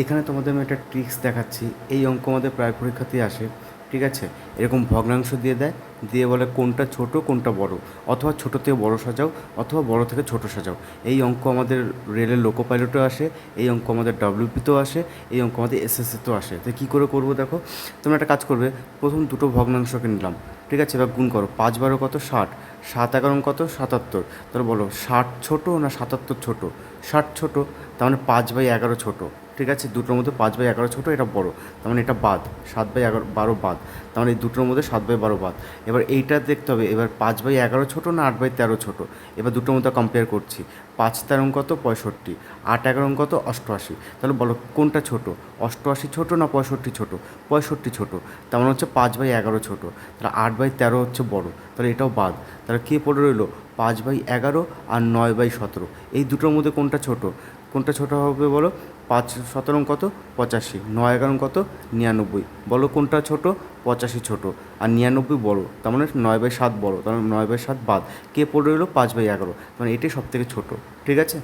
এখানে তোমাদের আমি একটা ট্রিক্স দেখাচ্ছি। এই অঙ্ক আমাদের প্রায় পরীক্ষাতেই আসে, ঠিক আছে? এরকম ভগ্নাংশ দিয়ে দেয়, দিয়ে বলে কোনটা ছোট, কোনটা বড়, অথবা ছোট থেকে বড় সাজাও, অথবা বড় থেকে ছোট সাজাও। এই অঙ্ক আমাদের রেলের লোকো পাইলটেও আসে, এই অঙ্ক আমাদের ডাব্লিউপিতেও আসে, এই অঙ্ক আমাদের এসএসসিতেও আসে। তো কী করে করব দেখো? তোমরা একটা কাজ করবে, প্রথম দুটো ভগ্নাংশকে নিলাম, ঠিক আছে? এবার গুণ করো, পাঁচ বারো কত? ষাট। সাত এগারো কত? সাতাত্তর। তাহলে বলো, ষাট ছোট না সাতাত্তর ছোট? ষাট ছোট, তার মানে পাঁচ বাই এগারো ছোট। ঠিক আছে? দুটোর মধ্যে পাঁচ বাই এগারো ছোটো, এটা বড়। তার মানে এটা বাদ। সাত বাই এগারো, বারো বাদ। তার মানে এই দুটোর মধ্যে সাত বাই বারো বাদ। এবার এইটা দেখতে হবে। এবার পাঁচ বাই এগারো ছোটো না আট বাই তেরো ছোটো? এবার দুটোর মধ্যে কম্পেয়ার করছি। পাঁচ তেরো কত? পঁয়ষট্টি। আট এগারো কত? অষ্টআশি। তাহলে বলো, কোনটা ছোট? অষ্টআশি ছোট না পঁয়ষট্টি ছোট? পঁয়ষট্টি ছোট। তার মানে হচ্ছে পাঁচ বাই এগারো ছোট। তাহলে আট বাই তেরো হচ্ছে বড়। তাহলে এটাও বাদ। তাহলে কে পড়ে রইল? পাঁচ বাই এগারো আর নয় বাই সতেরো। এই দুটোর মধ্যে কোনটা ছোট? কোনটা ছোট হবে বলো? পাঁচ সতেরো কত? পঁচাশি। নয় এগারো কত? নিরানব্বই। বলো কোনটা ছোট? পঁচাশি ছোট। আর নিরানব্বই বড়। তার মানে নয় বাই সাত বড়। তার মানে নয় বাই সাত বাদ। কে পড়ে রইল? পাঁচ বাই এগারো। মানে এটাই সব থেকে ছোটো। ঠিক আছে?